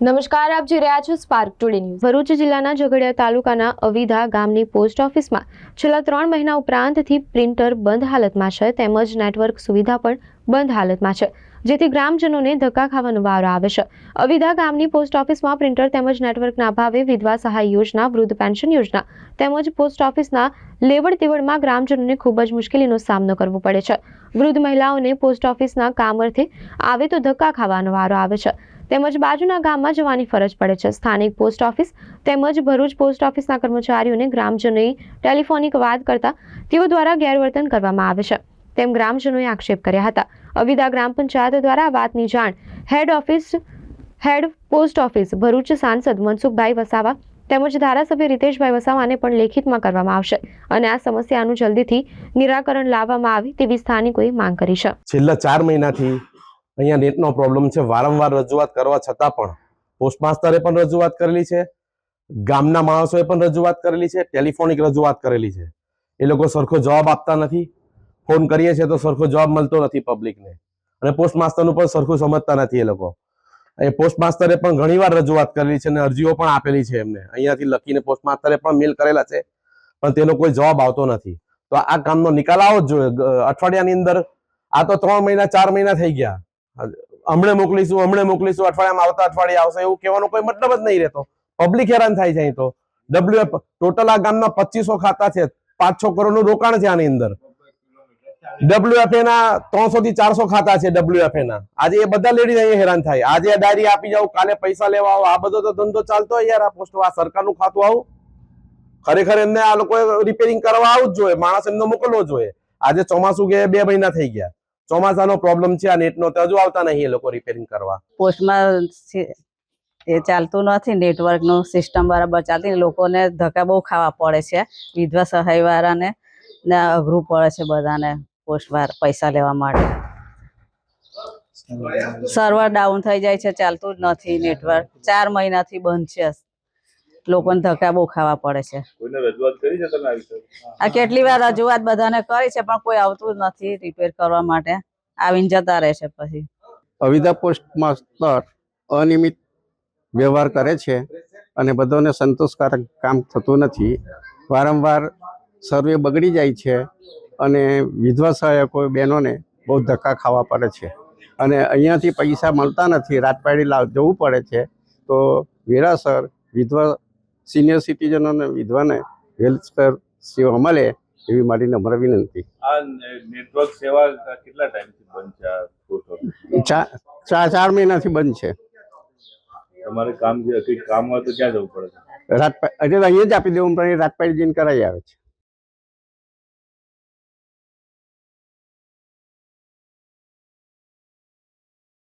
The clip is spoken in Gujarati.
નમસ્કાર, આપ જોઈ રહ્યા છો સ્પાર્ક ટુડે ન્યૂઝ ભરૂચ જિલ્લાના ઝઘડિયા તાલુકાના અવિધા ગામની પોસ્ટ ઓફિસમાં છેલ્લા ત્રણ મહિના ઉપરાંતથી પ્રિન્ટર બંધ હાલતમાં છે, તેમજ નેટવર્ક સુવિધા પણ બંધ હાલતમાં છે. જેથી ગ્રામજનોને ધક્કા ખાવાનો વારો આવે છે. અવિધા ગામની પોસ્ટ ઓફિસમાં પ્રિન્ટર તેમજ નેટવર્કના અભાવે વિધવા સહાય યોજના, વૃદ્ધ પેન્શન યોજના તેમજ પોસ્ટ ઓફિસના લેવડ તેવડમાં ગ્રામજનોને ખૂબ જ મુશ્કેલીનો સામનો કરવો પડે છે. વૃદ્ધ મહિલાઓને પોસ્ટ ઓફિસના કામ અર્થે આવે તો ધક્કા ખાવાનો વારો આવે છે. તેમજ બાજુના ગામમાં જવાની ફરજ પડે છે. સ્થાનિક પોસ્ટ ઓફિસ તેમજ ભરૂચ પોસ્ટ ઓફિસના કર્મચારીઓને ગ્રામજનોએ ટેલિફોનિક વાત કરતા તેઓ દ્વારા ગેરવર્તન કરવામાં આવે છે. તેમ ગ્રામજનોએ આક્ષેપ કર્યા હતા. અવિદા ગ્રામ પંચાયત દ્વારા વાતની જાણ head office, head post office, Bharuch સાંસદ મનસુખભાઈ વસાવા તેમજ ધારાસભ્ય રીતેશભાઈ વસાવાને પણ લેખિતમાં કરવામાં આવશે અને આ સમસ્યાનું જલ્દીથી નિરાકરણ લાવવામાં આવે તેવી સ્થાનિકોએ માંગ કરી છે. છેલ્લા ચાર મહિનાથી અહીંયા નેટનો પ્રોબ્લેમ છે. વારંવાર રજૂઆત કરવા છતાં પણ પોસ્ટ માસ્તરે પણ રજૂઆત કરેલી છે. ગામના માણસોએ પણ રજૂઆત કરેલી છે. ટેલિફોનિક રજૂઆત કરેલી છે. એ લોકો સરખો જવાબ આપતા નથી. ફોન કરીએ છીએ તો સરખો જવાબ મળતો નથી પબ્લિકને અને પોસ્ટ માસ્ટરનું પણ સરખું સમજતા નથી એ લોકો. એ પોસ્ટ માસ્તરે પણ ઘણીવાર રજૂઆત કરેલી છે અને અરજીઓ પણ આપેલી છે એમને. અહીંયાથી લખીને પોસ્ટ માસ્ટરે પણ મેલ કરેલા છે, પણ તેનો કોઈ જવાબ આવતો નથી. તો આ કામનો નિકાલ આવો જ જોઈએ. અઠવાડિયાની અંદર, આ તો ત્રણ મહિના, ચાર મહિના થઈ ગયા. હમણે મોકલીશું હમણે મોકલીશું, અઠવાડિયામાં આવતા અઠવાડિયે આવશે એવું કહેવાનો કોઈ મતલબ જ નહીં રહેતો. પબ્લિક હેરાન થાય છે અહીં તો. ડબલ્યુએફ ટોટલ આ ગામના પચીસો ખાતા છે. પાંચ છ કરોડનું રોકાણ છે આની અંદર. ડબ્લ્યુએફએ ના ત્રણસો થી ચારસો ખાતા છે ડબ્લ્યુએફએ ના. આજે એ બધા લેડીઝ અહીંયા હેરાન થાય. આજે આ ડાયરી આપી જાવ કાલે પૈસા લેવા આવો, આ બધો તો ધંધો ચાલતો હોય યાર, આ પોસ્ટ આ સરકારનું ખાતું આવું. ખરેખર એમને આ લોકો રિપેરિંગ કરવા આવું જ જોઈએ, માણસ એમને મોકલવો જોઈએ. આજે ચોમાસું કે બે મહિના થઈ ગયા. ચોમાસાનો પ્રોબ્લેમ છે, આ નેટનો તો હજુ આવતા નહીં એ લોકો રિપેરિંગ કરવા. પોસ્ટમાં એ ચાલતું નથી નેટવર્કનું સિસ્ટમ બરાબર ચાલતી લોકોને ધક્કા બહુ ખાવા પડે છે. વિધવા સહાય વાળાને ને અઘરું પડે છે બધાને. પોસ્ટ વાર પૈસા લેવા માટે. સર્વર ડાઉન થઈ જાય છે ચાલતું જ નથી નેટવર્ક ચાર મહિનાથી બંધ છે. લોકોને ધક્કા બહુ ખાવા પડે છે. કોઈને રજૂઆત કરી છે તમે આ આ કેટલી વાર રજૂઆત બધાને કરી છે પણ કોઈ આવતું જ નથી રિપેર કરવા માટે. આવીને જતા રહે છે પછી. અવિધા પોસ્ટ માસ્ટર અનિયમિત વ્યવહાર કરે છે અને બધાને સંતોષકારક કામ થતું નથી. વારંવાર સર્વે બગડી જાય છે. અને વિધવા સહાયકો બહેનોને બહુ ધક્કા ખાવા પડે છે. અને અહીંયાથી પૈસા મળતા નથી રાતપાડી લાવ જવું પડે છે. તો વેરાસર વિધવા સિનિયર સિટીઝનોને વિધવાને વેલફેર સેવા મળે એવી મારી નમ્ર વિનંતી. આ નેટવર્ક સેવા કેટલા ટાઈમથી બંધ છે ચાર ચાર મહિનાથી બંધ છે. તમારે કામ જે કામ હોય તો ક્યાં જવું પડે? રાત એટલે અહીંયા જ આપી દેવું પણ એ રાતપાડી જઈને કરાવી આવે છે.